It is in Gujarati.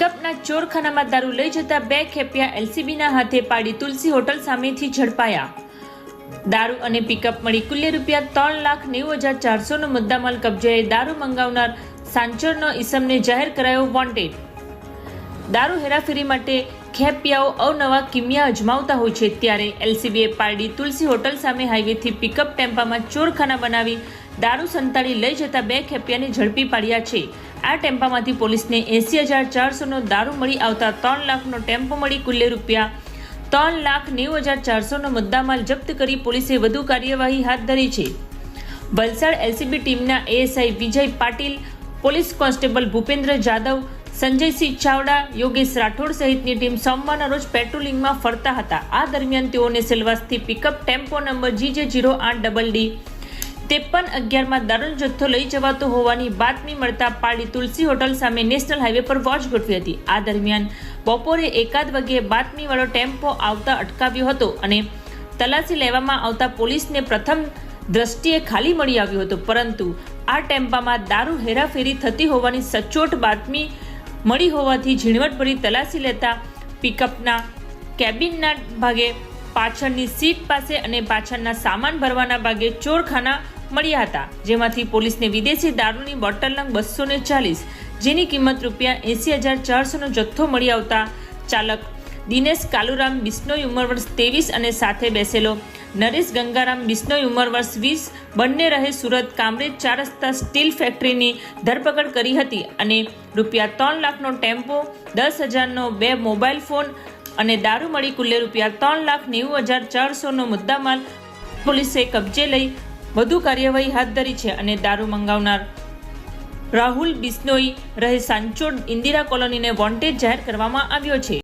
ચોરખાનામાં દારૂ લઈ જતા બે ખેપિયા એલસીબીના હાથે પાડી તુલસી હોટલ સામેથી ઝડપાયા. દારૂ અને પિકઅપ મળી કુલ્લે રૂપિયા ત્રણ લાખ નેવું હજાર ચારસોનો મુદ્દામાલ કબજે દારૂ મંગાવનાર સાંચોરનો ઈસમને જાહેર કરાયો વોન્ટેડ દારૂ હેરાફેરી માટે ખેપિયાઓ અવનવા કિમિયા અજમાવતા હોય છે ત્યારે એલસીબીએ પારડી તુલસી હોટલ સામે હાઈવેથી પિકઅપ ટેમ્પામાં ચોરખાના બનાવી દારૂ સંતાડી લઈ જતા બે ખેપિયાને ઝડપી પાડ્યા છે. આ ટેમ્પામાંથી પોલીસને એંસી હજાર ચારસોનો દારૂ મળી આવતા ત્રણ લાખનો ટેમ્પો મળી કુલ્લે રૂપિયા. ત્રણ લાખ નેવું હજાર ચારસોનો મુદ્દામાલ જપ્ત કરી પોલીસે વધુ કાર્યવાહી હાથ ધરી છે. વલસાડ એલસીબી ટીમના ASI Vijay Patil, police constable Bhupendra Jadav, Sanjaysinh Chavda, Yogesh Rathod સહિતની ટીમ સોમવારના રોજ પેટ્રોલિંગમાં ફરતા હતા. આ દરમિયાન તેઓને સેલવાસથી pickup tempo number GJ zero આઠ ડબલ ડી ત્રેપન અગિયારમાં દારૂનો જથ્થો લઈ જવાતો હોવાની બાતમી મળતા પાડી તુલસી હોટલ સામે નેશનલ હાઈવે પર વોચ ગોઠવી હતી. આ દરમિયાન બપોરે એકાદ વાગ્યે બાતમીવાળો ટેમ્પો આવતા અટકાવ્યો હતો અને તલાશી લેવામાં આવતા પોલીસને પ્રથમ દ્રષ્ટિએ ખાલી મળી આવ્યો હતો. પરંતુ આ ટેમ્પામાં દારૂ હેરાફેરી થતી હોવાની સચોટ બાતમી મળી હોવાથી ઝીણવટભરી તલાશી લેતા પિકઅપના કેબિનના ભાગે પાછળની સીટ પાસે અને પાછળના સામાન ભરવાના ભાગે ચોરખાના મળ્યા હતા, જેમાંથી પોલીસને વિદેશી દારૂની બોટલ નંગ બસો ચાલીસ, જેની કિંમત રૂપિયા એંસી હજાર ચારસોનો જથ્થો મળી આવતા ચાલક દિનેશ કાલુરામ બિસ્નોઈ ઉંમર વર્ષ ત્રેવીસ અને સાથે બેસેલો નરેશ ગંગારામ બિસ્નોઈ ઉંમર વર્ષ વીસ, બંને રહે સુરત કામરેજ ચાર રસ્તા સ્ટીલ ફેક્ટરીની ધરપકડ કરી હતી અને રૂપિયા ત્રણ લાખનો ટેમ્પો, દસ હજારનો બે મોબાઈલ ફોન અને દારૂ મળી કુલ્લે રૂપિયા ત્રણ લાખ નેવું હજાર ચારસોનો મુદ્દામાલ પોલીસે કબજે લઈ વધુ કાર્યવાહી હાથ ધરી છે અને દારૂ મંગાવનાર રાહુલ બિસ્નોઈ રહે સાંચોડ ઇન્દિરા કોલોનીને વોન્ટેડ જાહેર કરવામાં આવ્યો છે.